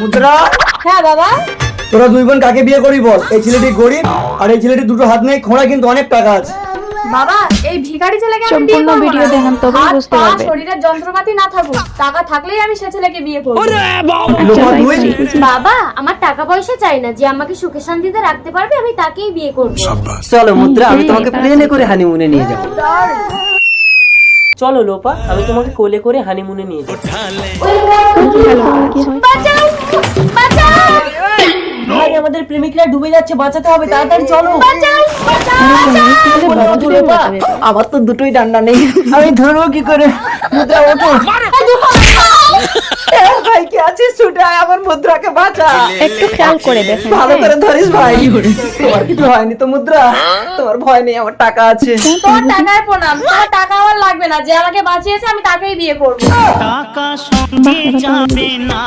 মুদ্রা। হ্যাঁ বাবা তোরা দুই বোন কাকে বিয়ে করবি বল? এই ছেলেটি গরিব আর এই ছেলেটি দুটো হাত নেই খোঁড়া কিন্তু অনেক টাকা আছে। বাবা এই ভিখারি ছেলেকে আমি বিয়ে সম্পূর্ণ করব ভিডিও। দেখান বুঝতে পারবে। শরীরের যন্ত্রপাতি না থাকুক টাকা থাকলেই আমি সে ছেলেকে বিয়ে করব। লোপা তুই বাবা আমার টাকা পয়সা চাই না যে আমাকে সুখে শান্তিতে রাখতে পারবে আমি তাকেই বিয়ে করব। চলো মুদ্রা আমি তোমাকে প্লেনে করে হানিমুনে নিয়ে যাব। চলো। লোপা আমি তোমাকে কোলে করে হানিমুনে নিয়ে যাব। আমাদের প্রেমিকরা ডুবে যাচ্ছে বাঁচাতে হবে তাড়াতাড়ি চলো। আমার তো দুটোই ডান্ডা নেই। আমি ধরবো কি করে? মুদ্রা ওঠো। ভাই কে আছিস? ছুটে আমার মুদ্রাকে বাঁচা। একটু খেয়াল করে ভালো করে ধরিস ভাই। তোমার কিছু হয়নি তো মুদ্রা? তোমার ভয় নেই আমার টাকা আছে। তোমার টাকায় প্রণাম তোমার টাকা আমার লাগবে না। যে আমাকে বাঁচিয়েছে আমি তাকেই বিয়ে করব। টাকা সঙ্গে যাবে না।